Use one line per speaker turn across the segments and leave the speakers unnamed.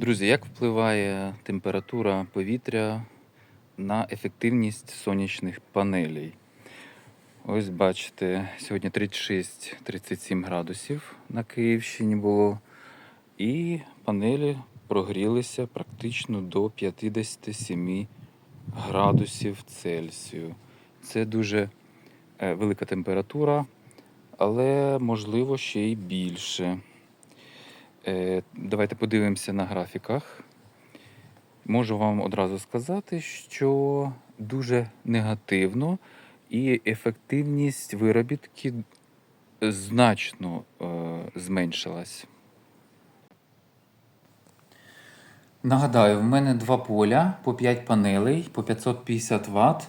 Друзі, як впливає температура повітря на ефективність сонячних панелей? Ось бачите, сьогодні 36-37 градусів на Київщині було, і панелі прогрілися практично до 57 градусів Цельсію. Це дуже е, велика температура, але можливо ще й більше. Е, Давайте подивимося на графіках. Можу вам одразу сказати, що дуже негативно і ефективність виробітки значно е, зменшилась. Нагадаю, в мене два поля по 5 панелей по 550 Вт.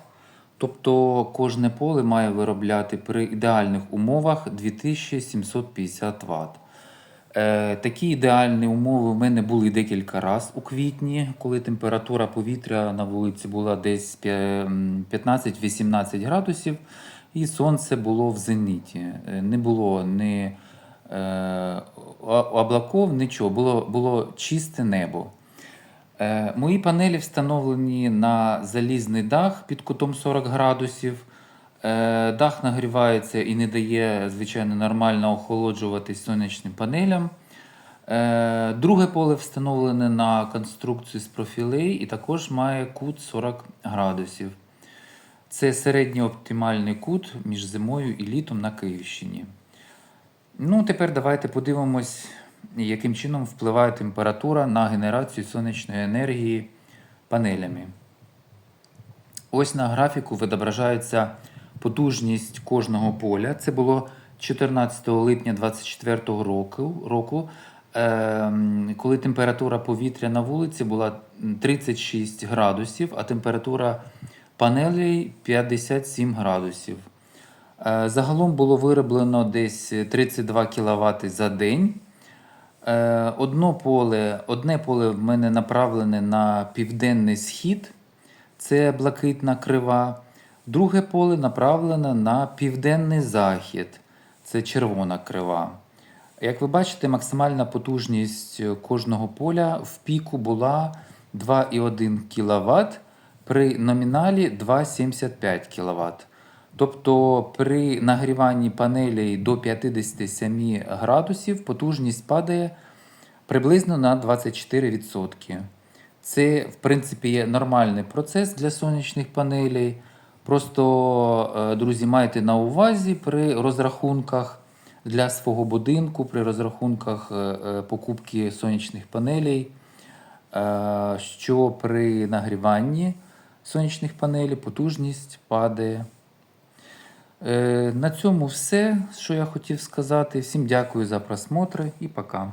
Тобто кожне поле має виробляти при ідеальних умовах 2750 Вт. Е, такі ідеальні умови в мене були декілька разів у квітні, коли температура повітря на вулиці була десь 15-18 градусів, і сонце було в зеніті. Е, Не було ні е, облаков, нічого, було, було чисте небо. Мої панелі встановлені на залізний дах під кутом 40 градусів. Е, Дах нагрівається і не дає, звичайно, нормально охолоджуватись сонячним панелям. Е, Друге поле встановлене на конструкцію з профілей і також має кут 40 градусів. Це середній оптимальний кут між зимою і літом на Київщині. Ну, тепер давайте подивимось, яким чином впливає температура на генерацію сонячної енергії панелями. Ось на графіку відображається потужність кожного поля. Це було 14 липня 2024 року, року ем, коли температура повітря на вулиці була 36 градусів, а температура панелей 57 градусів. Е, Загалом було вироблено десь 32 кВт за день. Е, Одно поле, одне поле в мене направлене на південний схід, це блакитна крива. Друге поле направлене на південний захід, це червона крива. Як ви бачите, максимальна потужність кожного поля в піку була 2,1 кВт при номіналі 2,75 кВт. Тобто при нагріванні панелей до 57 градусів потужність падає приблизно на 24%. Це, в принципі, є нормальний процес для сонячних панелей. Просто, е, друзі, майте на увазі при розрахунках для свого будинку, при розрахунках е, е, покупки сонячних панелей, що при нагріванні сонячних панелей потужність падає. На цьому все, що я хотів сказати. Всім дякую за просмотри і пока.